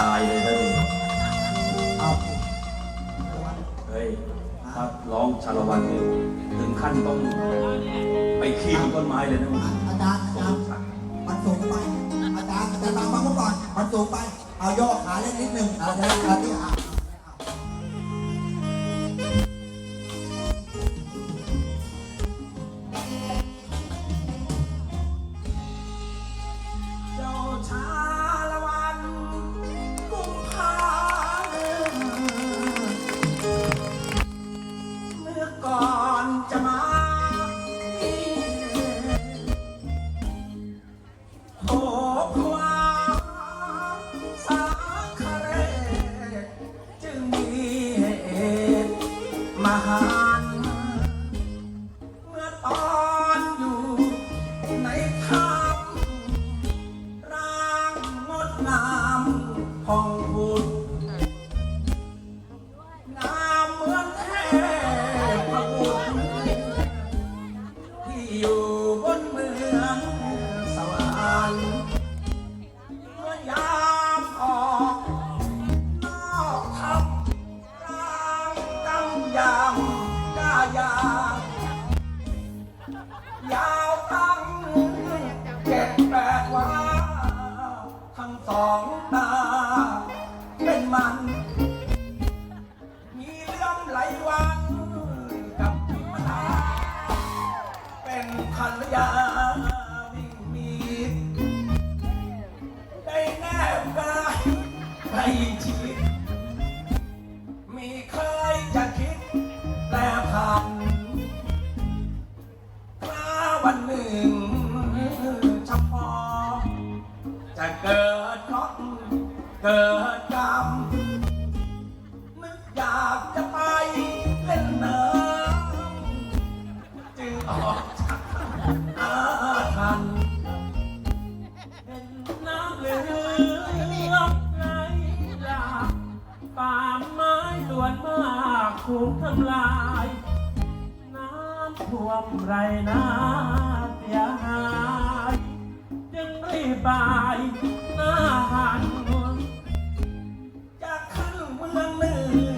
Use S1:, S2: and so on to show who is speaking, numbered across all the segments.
S1: ตายเลยนะดิ
S2: เอา
S1: เฮ้ยถ้าร้องชาละวันเนี่ถึงขั้นต้องไปขี้ต้นไม้เลยนะมึง
S2: อาจารย์อาจารย์มันสูงไป อาจารย์อาจารย์ฟังผมก่อน มันสูงไป เอาย่อขาเล็กนิดนึงอา
S1: จารย์อาจารย์ ม ยาวิ่งมีได้แนบกายใกล้ชิดมีเคยจะคิดแปรพันถ้าวันหนึ่งเฉพาะจะเกิดเคราะห์เกิดากถูกทำลาย น้ำท่วมไรนาเสียหายจึงรีบไปหน้าหันจะขึ้นเมืองเหนื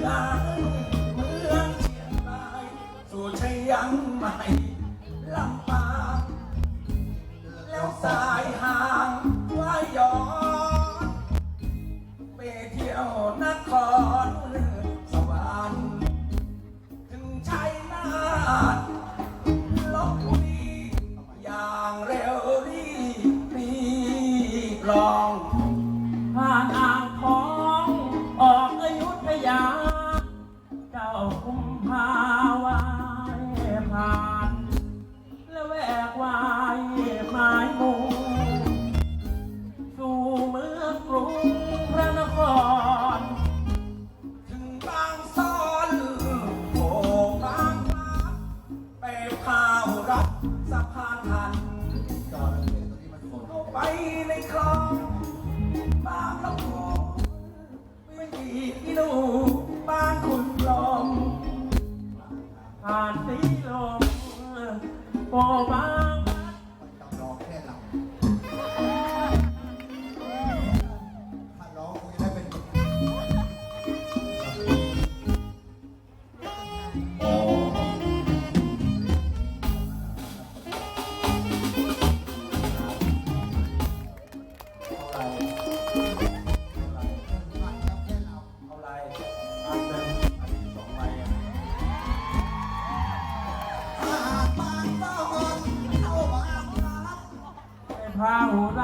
S1: อเมืองเชียงรายสู่ชัยยังใหม่ลำปางแล้วสายห่าง ลองผ่านอ่า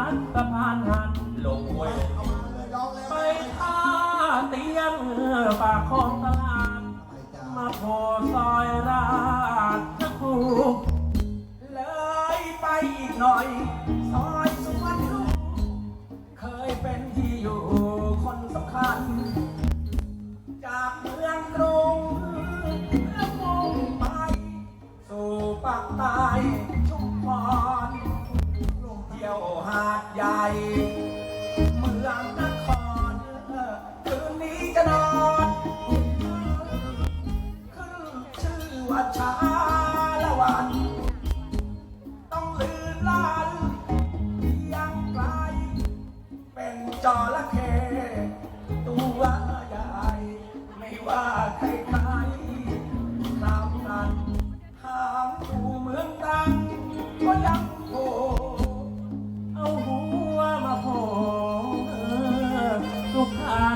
S1: หูรัดสะพานหัน
S2: ลง
S1: ห้วยไปท่าเตียงปากคลองตลาด มาโผล่ซอยราชครูเลยไปอีกหน่อย ซอยสุวรรณรูเคยเป็นที่อยู่คนสำคัญ จากเมืองกรุง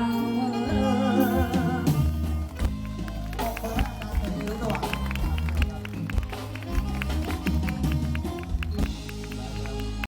S3: 아